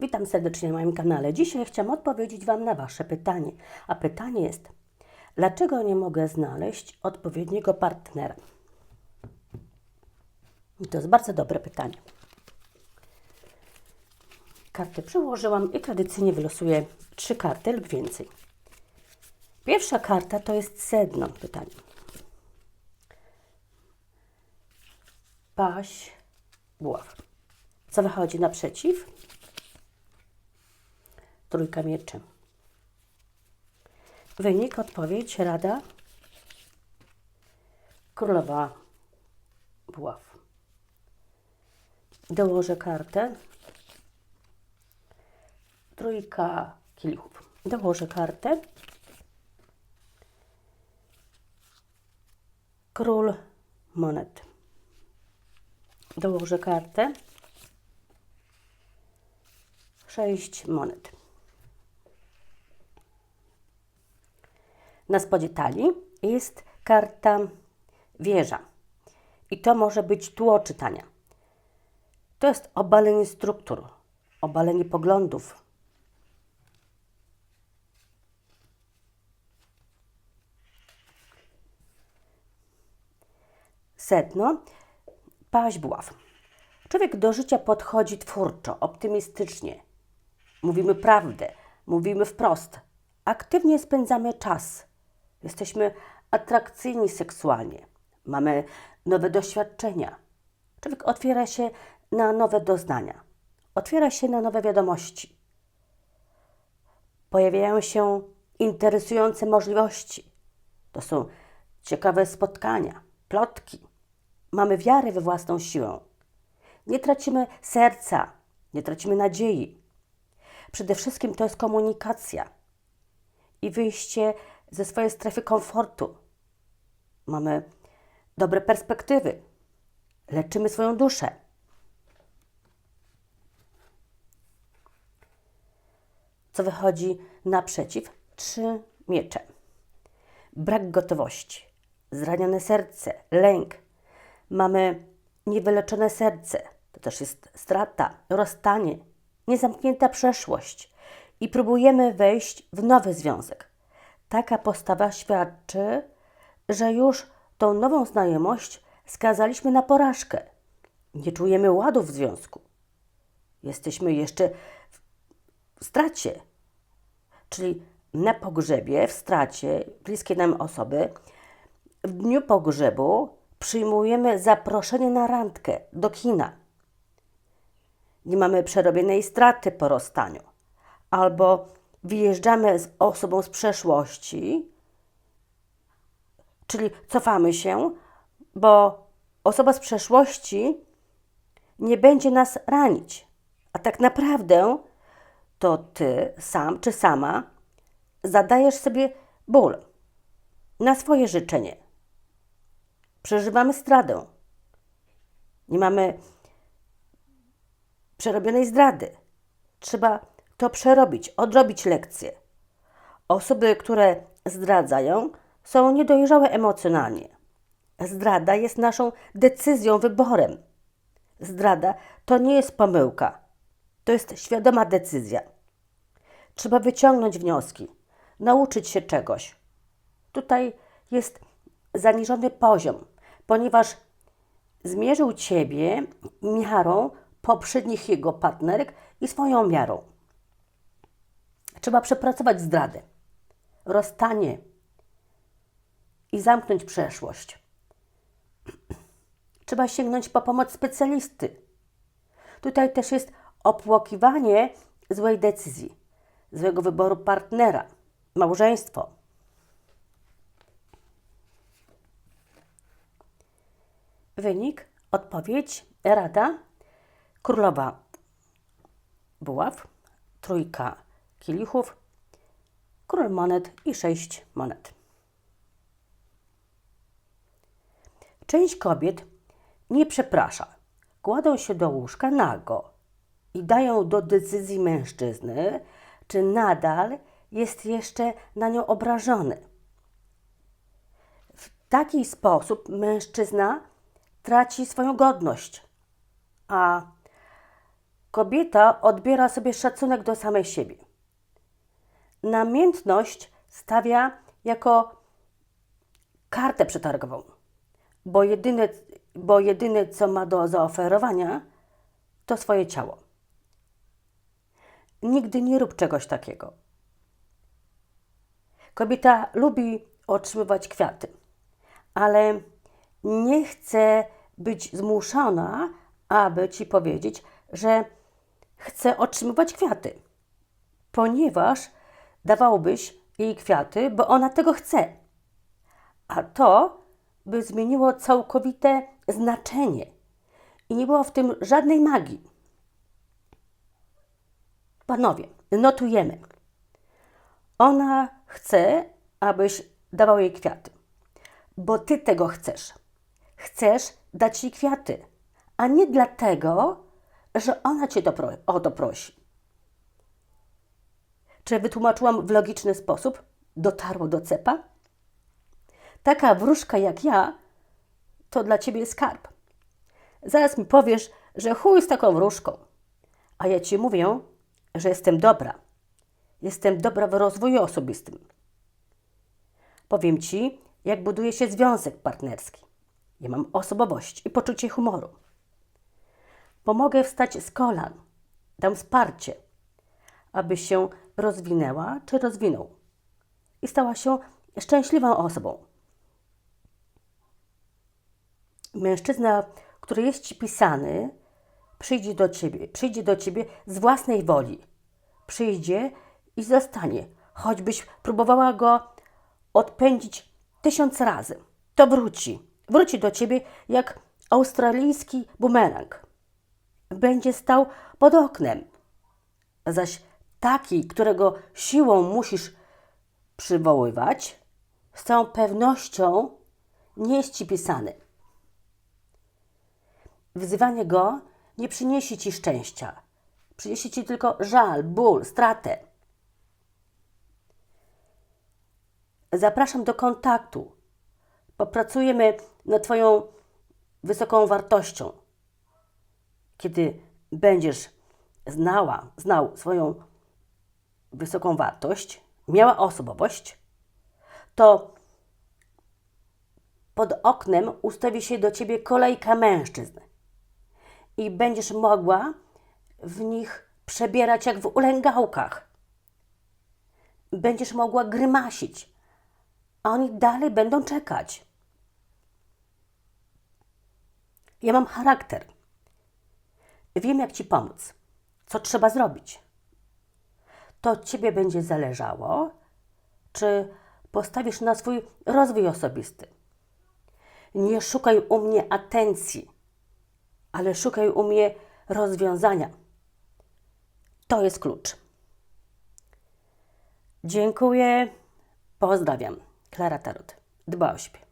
Witam serdecznie na moim kanale. Dzisiaj chciałam odpowiedzieć Wam na Wasze pytanie. A pytanie jest, dlaczego nie mogę znaleźć odpowiedniego partnera? I to jest bardzo dobre pytanie. Karty przyłożyłam i tradycyjnie wylosuję trzy karty lub więcej. Pierwsza karta to jest sedno pytania. Paś, buław. Co wychodzi naprzeciw? Trójka mieczy. Wynik, odpowiedź, rada. Królowa buław. Dołożę kartę. Trójka kielichów. Dołożę kartę. Król monet. Dołożę kartę. Sześć monet. Na spodzie talii jest karta wieża. I to może być tło czytania. To jest obalenie struktur, obalenie poglądów. Sedno, paź buław. Człowiek do życia podchodzi twórczo, optymistycznie. Mówimy prawdę, mówimy wprost. Aktywnie spędzamy czas. Jesteśmy atrakcyjni seksualnie. Mamy nowe doświadczenia. Człowiek otwiera się na nowe doznania. Otwiera się na nowe wiadomości. Pojawiają się interesujące możliwości. To są ciekawe spotkania, plotki. Mamy wiarę we własną siłę. Nie tracimy serca, nie tracimy nadziei. Przede wszystkim to jest komunikacja i wyjście ze swojej strefy komfortu. Mamy dobre perspektywy. Leczymy swoją duszę. Co wychodzi naprzeciw? Trzy miecze. Brak gotowości, zranione serce, lęk. Mamy niewyleczone serce. To też jest strata, rozstanie, niezamknięta przeszłość. I próbujemy wejść w nowy związek. Taka postawa świadczy, że już tą nową znajomość skazaliśmy na porażkę. Nie czujemy ładu w związku. Jesteśmy jeszcze w stracie. Czyli na pogrzebie, w stracie bliskiej nam osoby, w dniu pogrzebu przyjmujemy zaproszenie na randkę do kina. Nie mamy przerobionej straty po rozstaniu. Albo wyjeżdżamy z osobą z przeszłości, czyli cofamy się, bo osoba z przeszłości nie będzie nas ranić. A tak naprawdę to ty sam czy sama zadajesz sobie ból na swoje życzenie. Przeżywamy zdradę. Nie mamy przerobionej zdrady. Trzeba to przerobić, odrobić lekcję. Osoby, które zdradzają, są niedojrzałe emocjonalnie. Zdrada jest naszą decyzją, wyborem. Zdrada to nie jest pomyłka, to jest świadoma decyzja. Trzeba wyciągnąć wnioski, nauczyć się czegoś. Tutaj jest zaniżony poziom, ponieważ zmierzył ciebie miarą poprzednich jego partnerek i swoją miarą. Trzeba przepracować zdradę, rozstanie i zamknąć przeszłość. Trzeba sięgnąć po pomoc specjalisty. Tutaj też jest opłokiwanie złej decyzji, złego wyboru partnera, małżeństwo. Wynik, odpowiedź, rada, królowa buław, trójka kielichów, król monet i sześć monet. Część kobiet nie przeprasza. Kładą się do łóżka nago i dają do decyzji mężczyzny, czy nadal jest jeszcze na nią obrażony. W taki sposób mężczyzna traci swoją godność, a kobieta odbiera sobie szacunek do samej siebie. Namiętność stawia jako kartę przetargową, bo jedyne, bo jedyne co ma do zaoferowania, to swoje ciało. Nigdy nie rób czegoś takiego. Kobieta lubi otrzymywać kwiaty, ale nie chce być zmuszona, aby ci powiedzieć, że chce otrzymywać kwiaty, ponieważ dawałbyś jej kwiaty, bo ona tego chce. A to by zmieniło całkowite znaczenie i nie było w tym żadnej magii. Panowie, notujemy. Ona chce, abyś dawał jej kwiaty, bo ty tego chcesz. Chcesz dać jej kwiaty, a nie dlatego, że ona cię o to prosi. Czy wytłumaczyłam w logiczny sposób? Dotarło do cepa? Taka wróżka jak ja to dla ciebie skarb. Zaraz mi powiesz, że chuj z taką wróżką. A ja ci mówię, że jestem dobra. Jestem dobra w rozwoju osobistym. Powiem ci, jak buduje się związek partnerski. Ja mam osobowość i poczucie humoru. Pomogę wstać z kolan. Dam wsparcie, aby się rozwinęła czy rozwinął i stała się szczęśliwą osobą. Mężczyzna, który jest ci pisany, przyjdzie do ciebie, przyjdzie do ciebie z własnej woli. Przyjdzie i zostanie, choćbyś próbowała go odpędzić tysiąc razy. To wróci. Wróci do ciebie jak australijski bumerang. Będzie stał pod oknem. Zaś taki, którego siłą musisz przywoływać, z całą pewnością nie jest ci pisany. Wzywanie go nie przyniesie ci szczęścia. Przyniesie ci tylko żal, ból, stratę. Zapraszam do kontaktu. Popracujemy nad Twoją wysoką wartością. Kiedy będziesz znała, znał swoją wysoką wartość, miała osobowość, to pod oknem ustawi się do ciebie kolejka mężczyzn i będziesz mogła w nich przebierać jak w ulęgałkach. Będziesz mogła grymasić, a oni dalej będą czekać. Ja mam charakter. Wiem, jak ci pomóc, co trzeba zrobić. To od ciebie będzie zależało, czy postawisz na swój rozwój osobisty. Nie szukaj u mnie atencji, ale szukaj u mnie rozwiązania. To jest klucz. Dziękuję. Pozdrawiam. Klara Tarot. Dba o siebie.